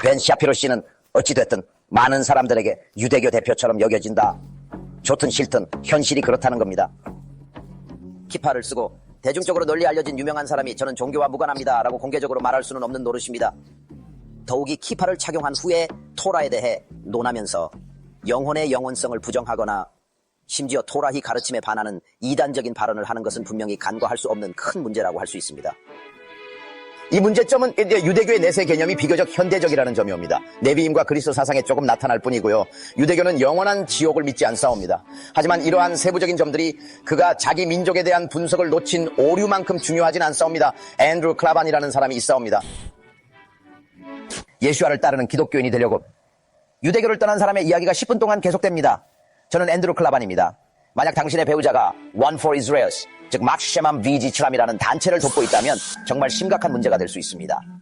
벤 샤피로 씨는 어찌됐든 많은 사람들에게 유대교 대표처럼 여겨진다. 좋든 싫든 현실이 그렇다는 겁니다. 키파를 쓰고 대중적으로 널리 알려진 유명한 사람이 저는 종교와 무관합니다. 라고 공개적으로 말할 수는 없는 노릇입니다. 더욱이 키파를 착용한 후에 토라에 대해 논하면서 영혼의 영원성을 부정하거나 심지어 토라히 가르침에 반하는 이단적인 발언을 하는 것은 분명히 간과할 수 없는 큰 문제라고 할 수 있습니다. 이 문제점은 유대교의 내세 개념이 비교적 현대적이라는 점이 옵니다. 네비임과 그리스도 사상에 조금 나타날 뿐이고요. 유대교는 영원한 지옥을 믿지 않사옵니다. 하지만 이러한 세부적인 점들이 그가 자기 민족에 대한 분석을 놓친 오류만큼 중요하진 않사옵니다. 앤드루 클라반이라는 사람이 있사옵니다. 예수와를 따르는 기독교인이 되려고 유대교를 떠난 사람의 이야기가 10분 동안 계속됩니다. 저는 앤드루 클라반입니다. 만약 당신의 배우자가 One for Israel, 즉 막시she맘 비지츠람이라는 단체를 돕고 있다면 정말 심각한 문제가 될 수 있습니다.